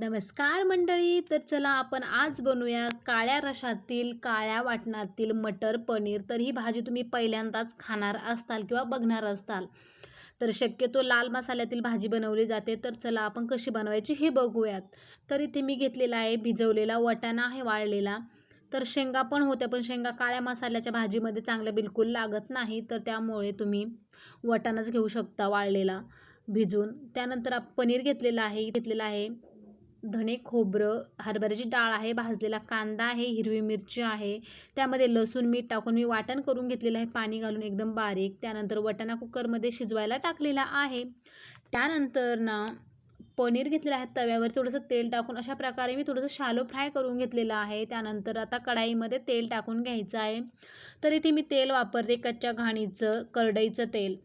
नमस्कार मंडळी तर चला आपण आज बनवूया काळ्या रशातील काळ्या वाटणातील मटर पनीर. तर ही भाजी तुम्ही पहिल्यांदाच खाणार असताल किंवा बघणार असताल. तर शक्यतो लाल मसाल्यातील भाजी बनवली जाते. तर चला आपण कशी बनवायची हे बघूयात. तर इथे मी घेतलेला आहे भिजवलेला वटाणा आहे वाळलेला. तर शेंगा पण होत्या पण शेंगा काळ्या मसाल्याच्या भाजीमध्ये चांगल्या बिलकुल लागत नाही. तर त्यामुळे तुम्ही वटाणाच घेऊ शकता वाळलेला भिजून. त्यानंतर आप पनीर घेतलेलं आहे घेतलेलं आहे धणे खोबरं हरभऱ्याची डाळ आहे भाजलेला कांदा आहे हिरवी मिरची आहे. त्यामध्ये लसूण मीठ टाकून मी वाटण करून घेतलेलं आहे पाणी घालून एकदम बारीक. त्यानंतर वटाणा कुकरमध्ये शिजवायला टाकलेला आहे. त्यानंतर ना पनीर घेतलेलं आहे तव्यावर थोडंसं तेल टाकून अशा प्रकारे मी थोडंसं शालो फ्राय करून घेतलेलं आहे. त्यानंतर आता कढाईमध्ये तेल टाकून घ्यायचं आहे. तर इथे मी तेल वापरते कच्च्या घाणीचं करडईचं तेल.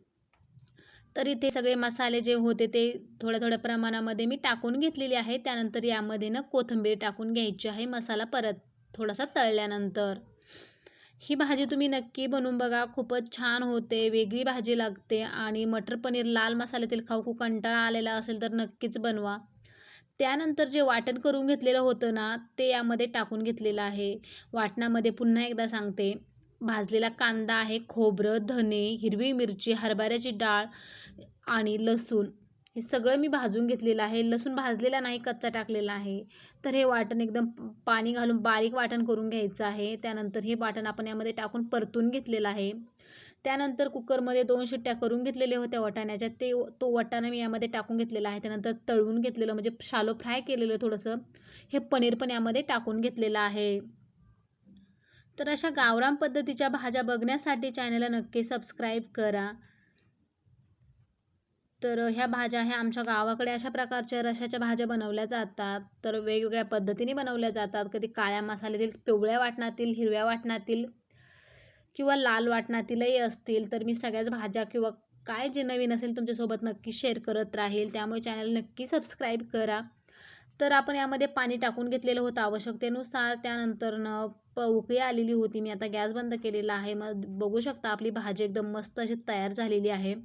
तर इथे सगळे मसाले जे होते ते थोड्या थोड्या प्रमाणामध्ये मी टाकून घेतलेले आहे. त्यानंतर यामध्ये ना कोथिंबीर टाकून घ्यायची आहे. मसाला परत थोडासा तळल्यानंतर. ही भाजी तुम्ही नक्की बनवून बघा. खूपच छान होते. वेगळी भाजी लागते आणि मटर पनीर लाल मसाल्यातील खाऊ खूप कंटाळा आलेला असेल तर नक्कीच बनवा. त्यानंतर जे वाटण करून घेतलेलं होतं ना ते यामध्ये टाकून घेतलेलं आहे. वाटणामध्ये पुन्हा एकदा सांगते. भाजलेला कांदा आहे खोबरं धने हिरवी मिरची हरभऱ्याची डाळ आणि लसूण. हे सगळं मी भाजून घेतलेलं आहे. लसूण भाजलेला नाही कच्चा टाकलेला आहे. तर हे वाटण एकदम पाणी घालून बारीक वाटण करून घ्यायचं आहे. त्यानंतर हे वाटण आपण यामध्ये टाकून परतून घेतलेलं आहे. त्यानंतर कुकरमध्ये दोन शिट्ट्या करून घेतलेल्या होत्या वटाण्याच्या. ते तो वटाणा मी यामध्ये टाकून घेतलेला आहे. त्यानंतर तळून घेतलेलं म्हणजे शालो फ्राय केलेलं थोडंसं हे पनीर पण यामध्ये टाकून घेतलेलं आहे. तर अशा गावरान पद्धतीच्या भाज्या बघण्यासाठी चॅनलला नक्की सबस्क्राईब करा. तर ह्या भाज्या ह्या आमच्या गावाकडे अशा प्रकारच्या रशाच्या भाज्या बनवल्या जातात. तर वेगवेगळ्या पद्धतीने बनवल्या जातात. कधी काळ्या मसाल्यातील पिवळ्या वाटणातील हिरव्या वाटणातील किंवा लाल वाटणातीलही असतील. तर मी सगळ्याच भाज्या किंवा काय जे नवीन असेल तुमच्यासोबत नक्की शेअर करत राहील. त्यामुळे चॅनल नक्की सबस्क्राईब करा. तर आपण यामध्ये पाणी टाकून घेतलेलं होतं आवश्यकतेनुसार. त्यानंतरनं प उकळी आलेली होती. मी आता गॅस बंद केलेला आहे. मग बघू शकता आपली भाजी एकदम मस्त अशी तयार झालेली आहे.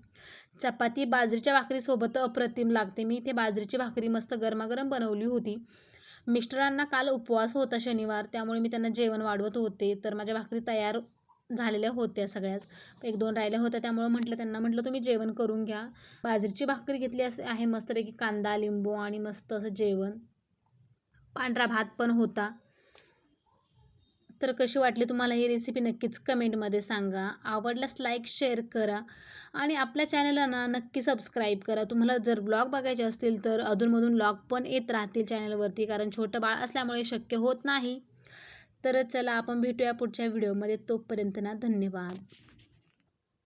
चपाती बाजरीच्या भाकरीसोबत अप्रतिम लागते. मी इथे बाजरीची भाकरी मस्त गरमागरम बनवली होती. मिस्टरांना काल उपवास होता शनिवार. त्यामुळे मी त्यांना जेवण वाढवत होते. तर माझ्या भाकरी तयार झालेल्या होत्या सगळ्याच. एक दोन राहिल्या होत्या. त्यामुळं म्हटलं त्यांना म्हटलं तुम्ही जेवण करून घ्या. बाजरीची भाकरी घेतली असे आहे. मस्तपैकी कांदा लिंबू आणि मस्त असं जेवण. पांढरा भात पण होता. तर कशी वाटली तुम्हाला ही रेसिपी नक्कीच कमेंटमध्ये सांगा. आवडल्यास लाईक शेअर करा आणि आपल्या चॅनलला ना नक्की सबस्क्राईब करा. तुम्हाला जर ब्लॉग बघायचे असतील तर अधूनमधून ब्लॉग पण येत राहतील चॅनलवरती कारण छोटं बाळ असल्यामुळे शक्य होत नाही. तर चला आपण भेटूया पुढच्या व्हिडिओमध्ये तोपर्यंत ना धन्यवाद.